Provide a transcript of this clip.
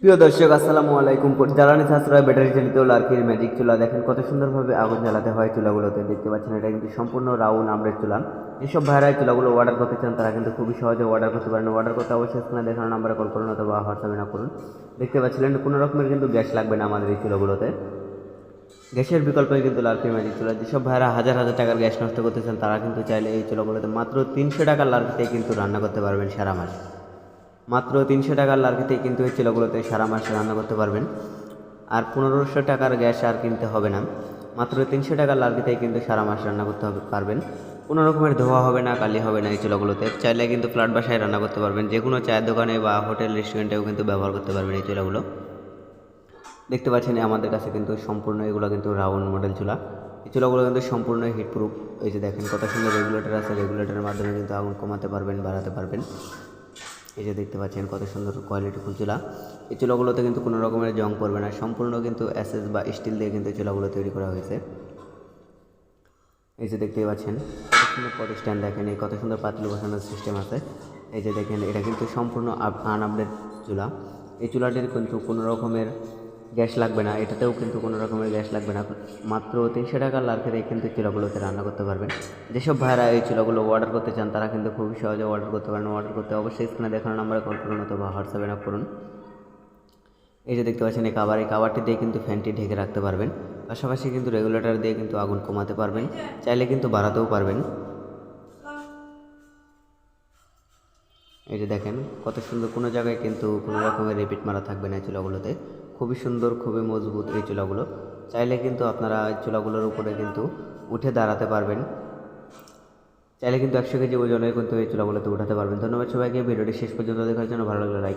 প্রিয় দর্শক, আসসালামু আলাইকুম। জ্বালানি সাশ্রয়, ব্যাটারি চালিত লার্কির ম্যাজিক চুলা দেখেন, কত সুন্দরভাবে আগুন জ্বালাতে হয় চুলাগুলোতে। দেখতে পাচ্ছেন, এটা কিন্তু সম্পূর্ণ রাউন্ড আমরের চুলা। যেসব ভাইরা চুলাগুলো অর্ডার করতে চান, তারা কিন্তু খুবই সহজে অর্ডার করতে পারেন। অর্ডার করতে অবশ্যই স্ক্রিনে দেখানো নাম্বারে কল করুন অথবা হোয়াটসঅ্যাপে না করুন। দেখতে পাচ্ছিলেন, কোনো রকমের কিন্তু গ্যাস লাগবে না আমাদের এই চুলাগুলোতে। গ্যাসের বিকল্পে কিন্তু লার্কির ম্যাজিক চুলা। যেসব ভাইরা হাজার হাজার টাকার গ্যাস নষ্ট করতেছেন তারা কিন্তু চাইলে এই চুলাগুলোতে মাত্র তিনশো টাকার লার্কিতে কিন্তু রান্না করতে পারবেন সারা মাস। মাত্র তিনশো টাকার লার্কিতে কিন্তু এই চুলাগুলোতে সারা মাস রান্না করতে পারবেন। আর পনেরোশো টাকার গ্যাস আর কিনতে হবে না। মাত্র তিনশো টাকার লার্কিতে কিন্তু সারা মাস রান্না করতে হবে, পারবেন। কোনো রকমের ধোয়া হবে না, কালি হবে না এই চুলাগুলোতে। চাইলে কিন্তু ফ্ল্যাট বাসায় রান্না করতে পারবেন। যে কোনো চায়ের দোকানে বা হোটেল, রেস্টুরেন্টেও কিন্তু ব্যবহার করতে পারবেন এই চুলাগুলো। দেখতে পাচ্ছেন আমাদের কাছে কিন্তু সম্পূর্ণ এগুলো কিন্তু রাউন্ড মডেল চুলা। এই চুলাগুলো কিন্তু সম্পূর্ণ হিট প্রুফ এই যে দেখেন কত সুন্দর রেগুলেটর আছে। রেগুলেটরের মাধ্যমে কিন্তু আগুন কমাতে পারবেন, বাড়াতে পারবেন। এই যে দেখতে পাচ্ছেন কত সুন্দর কোয়ালিটি ফুল চুলা। এই চুলাগুলোতে কিন্তু কোনো রকমের জং পড়বে না, সম্পূর্ণ কিন্তু অ্যাসেস বা স্টিল দিয়ে কিন্তু চুলাগুলো তৈরি করা হয়েছে। এই যে দেখতেই পাচ্ছেন, কত স্ট্যান্ড দেখেন, এই কত সুন্দর পাতলু বসানোর সিস্টেম আছে। এই যে দেখেন, এটা কিন্তু সম্পূর্ণ আনআপডেট চুলা। এই চুলাটির কিন্তু কোনো রকমের গ্যাস লাগবে না, এটাতেও কিন্তু কোনো রকমের গ্যাস লাগবে না। মাত্র তিনশো টাকার লার্কের কিন্তু চুলাগুলোতে রান্না করতে পারবেন। যেসব ভাইরা এই চুলাগুলো অর্ডার করতে চান, তারা কিন্তু খুবই সহজে অর্ডার করতে পারেন। অর্ডার করতে অবশ্যই স্ক্রিনে দেখানো নাম্বারে কল করুন অথবা হোয়াটসঅ্যাপে না করুন। এই যে দেখতে পাচ্ছেন এই কাবার এই কাবারটি দিয়ে কিন্তু ফ্যানটি ঢেকে রাখতে পারবেন। পাশাপাশি কিন্তু রেগুলেটর দিয়ে কিন্তু আগুন কমাতে পারবেন। চাইলে কিন্তু বাড়াতেও পারবেন। এই যে দেখেন, কত সুন্দর কোনো জায়গায় কিন্তু কোনো রকমের রিপিট মারা থাকবে না চুলাগুলোতে। খুবই সুন্দর, খুবই মজবুত এই চুলাগুলো। চাইলে কিন্তু আপনারা এই চুলাগুলোর উপরে কিন্তু উঠে দাঁড়াতে পারবেন। চাইলে কিন্তু একশো কেজি ওজনের কিন্তু এই চুলাগুলোতে উঠাতে পারবেন। ধন্যবাদ সবাইকে, ভিডিওটি শেষ পর্যন্ত দেখার জন্য ভালো লাগল লাইক